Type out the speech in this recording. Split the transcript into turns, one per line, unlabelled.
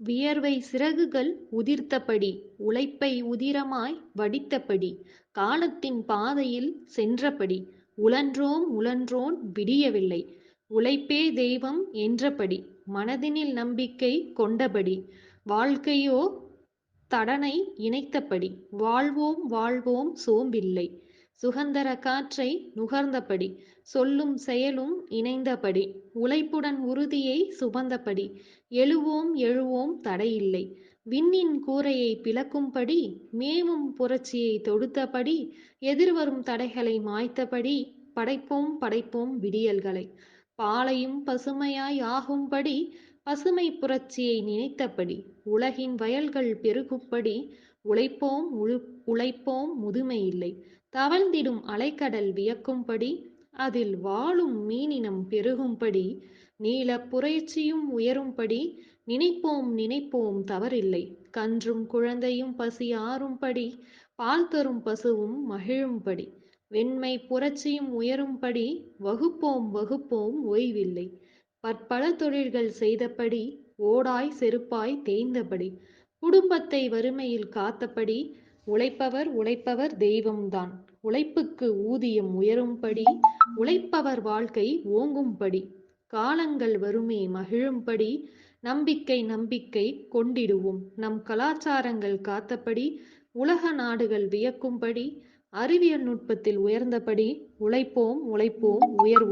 வியர்வை சிறகுகள் உதிர்த்தபடி உழைப்பை உதிரமாய் வடித்தபடி காலத்தின் பாதையில் சென்றபடி உழன்றோம் உழன்றோன் விடியவில்லை. உழைப்பே தெய்வம் என்றபடி மனதினில் நம்பிக்கை கொண்டபடி வாழ்க்கையோ தடனை இணைத்தபடி வாழ்வோம் வாழ்வோம் சோம்பில்லை. சுகந்தர காற்றை நுகர்ந்தபடி சொல்லும் செயலும் இணைந்தபடி உழைப்புடன் உறுதியை சுமந்தபடி எழுவோம் எழுவோம் தடையில்லை. விண்ணின் கூரையை பிளக்கும்படி மேவும் புரட்சியை தொடுத்தபடி எதிர்வரும் தடைகளை மாய்த்தபடி படைப்போம் படைப்போம் விடியல்களை. பாலையும் பசுமையாய் ஆகும்படி பசுமை புரட்சியை நினைத்தபடி உலகின் வயல்கள் பெருகும்படி உழைப்போம் உழு உழைப்போம் முதுமை இல்லை. தவழ்ந்திடும் அலைக்கடல் வியக்கும்படி அதில் வாழும் மீனினம் பெருகும்படி நீல புரட்சியும் உயரும்படி நினைப்போம் நினைப்போம் தவறில்லை. கன்றும் குழந்தையும் பசி ஆறும்படி பால் தரும் பசுவும் மகிழும்படி வெண்மை புரட்சியும் உயரும்படி வகுப்போம் வகுப்போம் ஓய்வில்லை. பற்பல தொழில்கள் செய்தபடி ஓடாய் செருப்பாய் தேய்ந்தபடி குடும்பத்தை வறுமையில் காத்தபடி உழைப்பவர் உழைப்பவர் தெய்வம்தான். உழைப்புக்கு ஊதியம் உயரும்படி உழைப்பவர் வாழ்க்கை ஓங்கும்படி காலங்கள் வருமே மகிழும்படி நம்பிக்கை நம்பிக்கை கொண்டிடுவோம். நம் கலாச்சாரங்கள் காத்தபடி உலக நாடுகள் வியக்கும்படி அறிவியல் நுட்பத்தில் உயர்ந்தபடி உழைப்போம் உழைப்போம் உயர்வோம்.